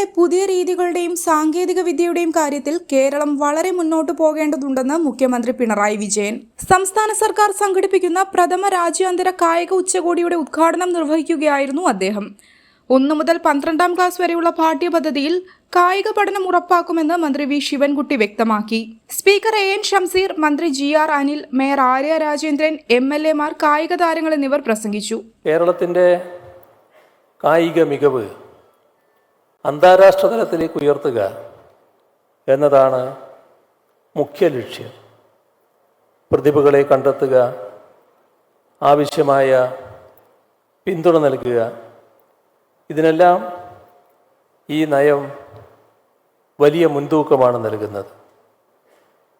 കായികരംഗത്തെ പുതിയ രീതികളുടെയും സാങ്കേതിക വിദ്യയുടെയും കാര്യത്തിൽ കേരളം വളരെ മുന്നോട്ട് പോകേണ്ടതുണ്ടെന്ന് മുഖ്യമന്ത്രി പിണറായി വിജയൻ. സംസ്ഥാന സർക്കാർ സംഘടിപ്പിക്കുന്ന പ്രഥമ രാജ്യാന്തര കായിക ഉച്ചകോടിയുടെ ഉദ്ഘാടനം നിർവഹിക്കുകയായിരുന്നു അദ്ദേഹം. ഒന്നു മുതൽ പന്ത്രണ്ടാം ക്ലാസ് വരെയുള്ള പാഠ്യപദ്ധതിയിൽ കായിക പഠനം ഉറപ്പാക്കുമെന്ന് മന്ത്രി വി ശിവൻകുട്ടി വ്യക്തമാക്കി. സ്പീക്കർ എ എൻ ഷംസീർ മന്ത്രി G R Anil mayor Arya Rajendran M L എമാർ കായിക താരങ്ങൾ എന്നിവർ പ്രസംഗിച്ചു. കേരളത്തിന്റെ കായിക മികവ് അന്താരാഷ്ട്ര തലത്തിലേക്ക് ഉയർത്തുക എന്നതാണ് മുഖ്യ ലക്ഷ്യം. പ്രതിഭകളെ കണ്ടെത്തുക ആവശ്യമായ പിന്തുണ നൽകുക. ഇതിനെല്ലാം ഈ നയം വലിയ മുൻതൂക്കമാണ് നൽകുന്നത്.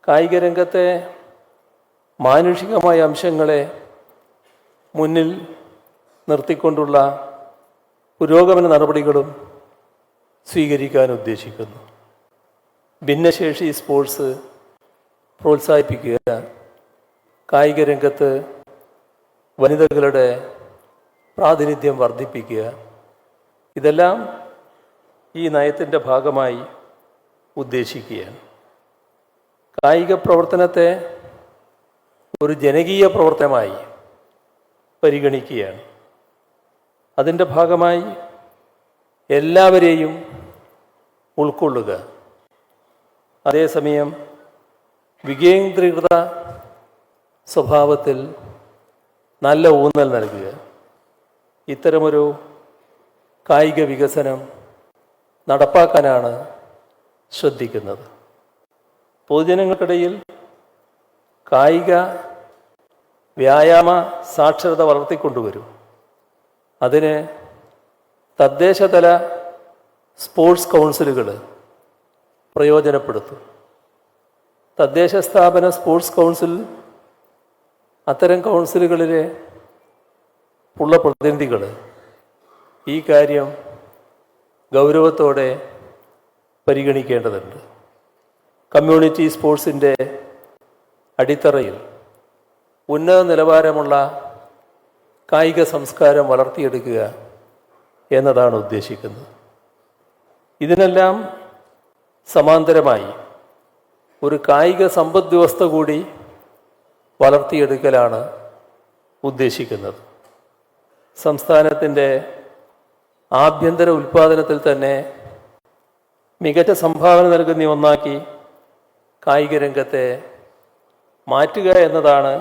കായിക രംഗത്തെ മാനുഷികമായ അംശങ്ങളെ മുന്നിൽ നിർത്തിക്കൊണ്ടുള്ള പുരോഗമന നടപടികളും സ്വീകരിക്കാൻ ഉദ്ദേശിക്കുന്നു. ഭിന്നശേഷി സ്പോർട്സ് പ്രോത്സാഹിപ്പിക്കുക കായിക രംഗത്ത് വനിതകളുടെ പ്രാതിനിധ്യം വർദ്ധിപ്പിക്കുക. ഇതെല്ലാം ഈ നയത്തിന്റെ ഭാഗമായി ഉദ്ദേശിക്കുകയാണ്. കായിക പ്രവർത്തനത്തെ ഒരു ജനകീയ പ്രവർത്തനമായി പരിഗണിക്കുകയാണ്. അതിന്റെ ഭാഗമായി എല്ലാവരെയും ഉൾക്കൊള്ളുക. അതേസമയം വികേന്ദ്രീകൃത സ്വഭാവത്തിൽ നല്ല ഊന്നൽ നൽകുക. ഇത്തരമൊരു കായിക വികസനം നടപ്പാക്കാനാണ് ശ്രദ്ധിക്കുന്നത്. പൊതുജനങ്ങൾക്കിടയിൽ കായിക വ്യായാമ സാക്ഷരത വളർത്തിക്കൊണ്ടുവരും. അതിന് തദ്ദേശതല സ്പോർട്സ് കൗൺസിലുകൾ പ്രയോജനപ്പെടുത്തും. തദ്ദേശ സ്ഥാപന സ്പോർട്സ് കൗൺസിൽ അത്തരം കൗൺസിലുകളിലെ ഉള്ള പ്രതിനിധികൾ ഈ കാര്യം ഗൗരവത്തോടെ പരിഗണിക്കേണ്ടതുണ്ട്. കമ്മ്യൂണിറ്റി സ്പോർട്സിന്റെ അടിത്തറയിൽ ഉന്നത നിലവാരമുള്ള കായിക സംസ്കാരം വളർത്തിയെടുക്കുക എന്നതാണ് ഉദ്ദേശിക്കുന്നത്. ഇതിനെല്ലാം സമാന്തരമായി ഒരു കായിക സമ്പദ് വ്യവസ്ഥ കൂടി വളർത്തിയെടുക്കലാണ് ഉദ്ദേശിക്കുന്നത്. സംസ്ഥാനത്തിന്റെ ആഭ്യന്തര ഉൽപ്പാദനത്തിൽ തന്നെ മികച്ച സംഭാവന നൽകുന്ന ഒന്നാക്കി കായിക രംഗത്തെ മാറ്റുക എന്നതാണ്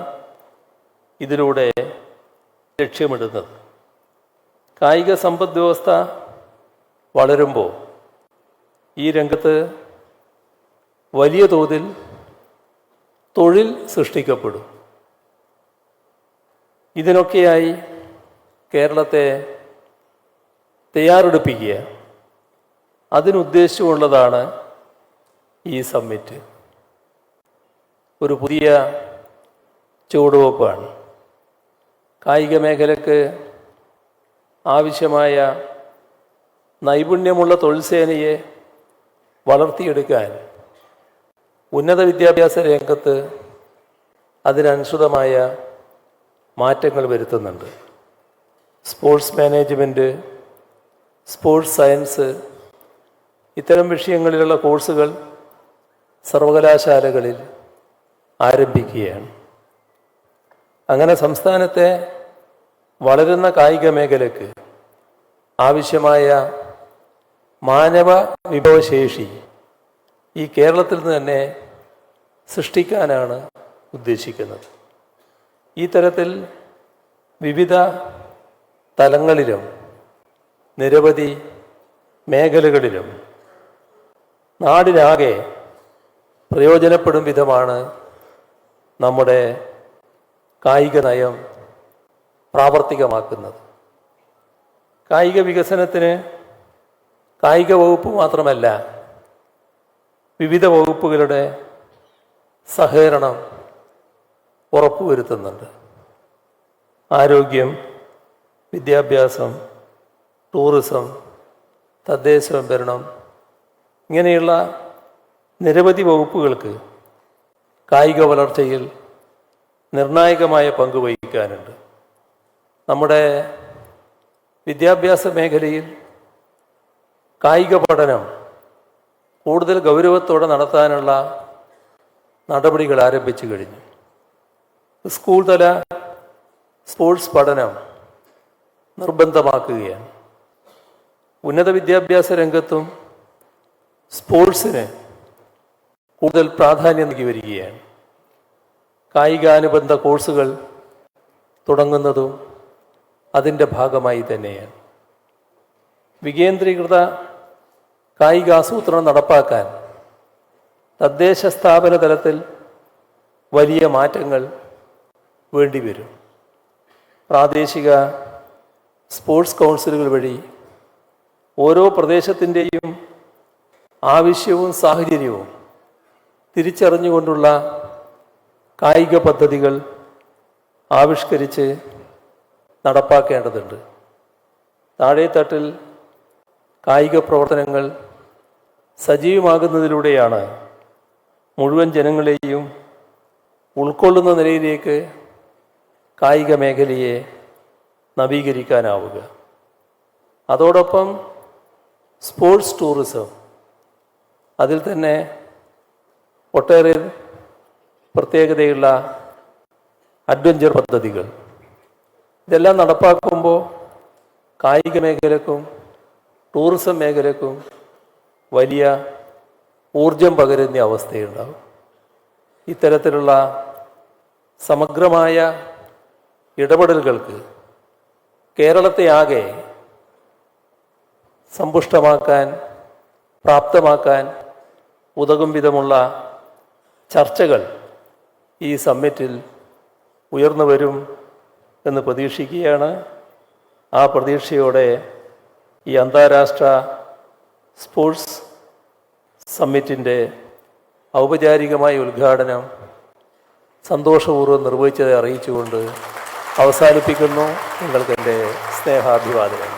ഇതിലൂടെ ലക്ഷ്യമിടുന്നത്. കായിക സമ്പദ് വ്യവസ്ഥ വളരുമ്പോൾ ഈ രംഗത്ത് വലിയ തോതിൽ തൊഴിൽ സൃഷ്ടിക്കപ്പെടും. ഇതിനൊക്കെയായി കേരളത്തെ തയ്യാറെടുപ്പിക്കുക. അതിനുദ്ദേശിച്ചുള്ളതാണ് ഈ സമ്മിറ്റ്. ഒരു പുതിയ ചുവടുവെപ്പാണ് കായിക മേഖലക്ക് ആവശ്യമായ നൈപുണ്യമുള്ള തൊഴിൽ സേനയെ വളർത്തിയെടുക്കാൻ ഉന്നത വിദ്യാഭ്യാസ രംഗത്ത് അതിനനുസൃതമായ മാറ്റങ്ങൾ വരുത്തുന്നുണ്ട്. സ്പോർട്സ് മാനേജ്മെന്റ് സ്പോർട്സ് സയൻസ് ഇത്തരം വിഷയങ്ങളിലുള്ള കോഴ്സുകൾ സർവകലാശാലകളിൽ ആരംഭിക്കുകയാണ്. അങ്ങനെ സംസ്ഥാനത്തെ വളരുന്ന കായിക മേഖലയ്ക്ക് ആവശ്യമായ മാനവ വിഭവശേഷി ഈ കേരളത്തിൽ നിന്ന് തന്നെ സൃഷ്ടിക്കാനാണ് ഉദ്ദേശിക്കുന്നത്. ഈ തരത്തിൽ വിവിധ തലങ്ങളിലും നിരവധി മേഖലകളിലും നാടിനാകെ പ്രയോജനപ്പെടും വിധമാണ് നമ്മുടെ കായിക നയം പ്രാവർത്തികമാക്കുന്നത്. കായിക വികസനത്തിന് കായിക വകുപ്പ് മാത്രമല്ല വിവിധ വകുപ്പുകളുടെ സഹകരണം ഉറപ്പുവരുത്തുന്നുണ്ട്. ആരോഗ്യം വിദ്യാഭ്യാസം ടൂറിസം തദ്ദേശ സ്വയംഭരണം ഇങ്ങനെയുള്ള നിരവധി വകുപ്പുകൾക്ക് കായിക വളർച്ചയിൽ നിർണായകമായ പങ്ക് വഹിക്കാനുണ്ട്. നമ്മുടെ വിദ്യാഭ്യാസ മേഖലയിൽ കായിക പഠനം കൂടുതൽ ഗൗരവത്തോടെ നടത്താനുള്ള നടപടികൾ ആരംഭിച്ചു കഴിഞ്ഞു. സ്കൂൾ തല സ്പോർട്സ് പഠനം നിർബന്ധമാക്കുകയാണ്. ഉന്നത വിദ്യാഭ്യാസ രംഗത്തും സ്പോർട്സിന് കൂടുതൽ പ്രാധാന്യം നൽകി വരികയാണ്. കായികാനുബന്ധ കോഴ്സുകൾ തുടങ്ങുന്നതും അതിന്റെ ഭാഗമായി തന്നെയാണ്. വികേന്ദ്രീകൃത കായികാസൂത്രണം നടപ്പാക്കാൻ തദ്ദേശ സ്ഥാപന തലത്തിൽ വലിയ മാറ്റങ്ങൾ വേണ്ടിവരും പ്രാദേശിക സ്പോർട്സ് കൗൺസിലുകൾ വഴി ഓരോ പ്രദേശത്തിന്റെയും ആവശ്യവും സാഹചര്യവും തിരിച്ചറിഞ്ഞുകൊണ്ടുള്ള കായിക പദ്ധതികൾ ആവിഷ്കരിച്ച് നടപ്പാക്കേണ്ടതുണ്ട്. താഴെത്തട്ടിൽ കായിക പ്രവർത്തനങ്ങൾ സജീവമാകുന്നതിലൂടെയാണ് മുഴുവൻ ജനങ്ങളെയും ഉൾക്കൊള്ളുന്ന നിലയിലേക്ക് കായിക മേഖലയെ നവീകരിക്കാനാവുക. അതോടൊപ്പം സ്പോർട്സ് ടൂറിസം അതിൽ തന്നെ ഒട്ടേറെ പ്രത്യേകതയുള്ള അഡ്വഞ്ചർ പദ്ധതികൾ. ഇതെല്ലാം നടപ്പാക്കുമ്പോൾ കായിക മേഖലക്കും ടൂറിസം മേഖലക്കും വലിയ ഊർജം പകരുന്ന അവസ്ഥയുണ്ടാവും ഇത്തരത്തിലുള്ള സമഗ്രമായ ഇടപെടലുകൾക്ക് കേരളത്തെ ആകെ സമ്പുഷ്ടമാക്കാൻ പ്രാപ്തമാക്കാൻ ഉതകും വിധമുള്ള ചർച്ചകൾ ഈ സമ്മിറ്റിൽ ഉയർന്നു വരും എന്ന് പ്രതീക്ഷിക്കുകയാണ്. ആ പ്രതീക്ഷയോടെ ഈ അന്താരാഷ്ട്ര സ്പോർട്സ് സമ്മിറ്റിന്റെ ഔപചാരികമായ ഉദ്ഘാടനം സന്തോഷപൂർവം നിർവഹിച്ചത് അറിയിച്ചുകൊണ്ട് അവസാനിപ്പിക്കുന്നു. നിങ്ങൾക്ക് എന്റെ സ്നേഹാഭിവാദനം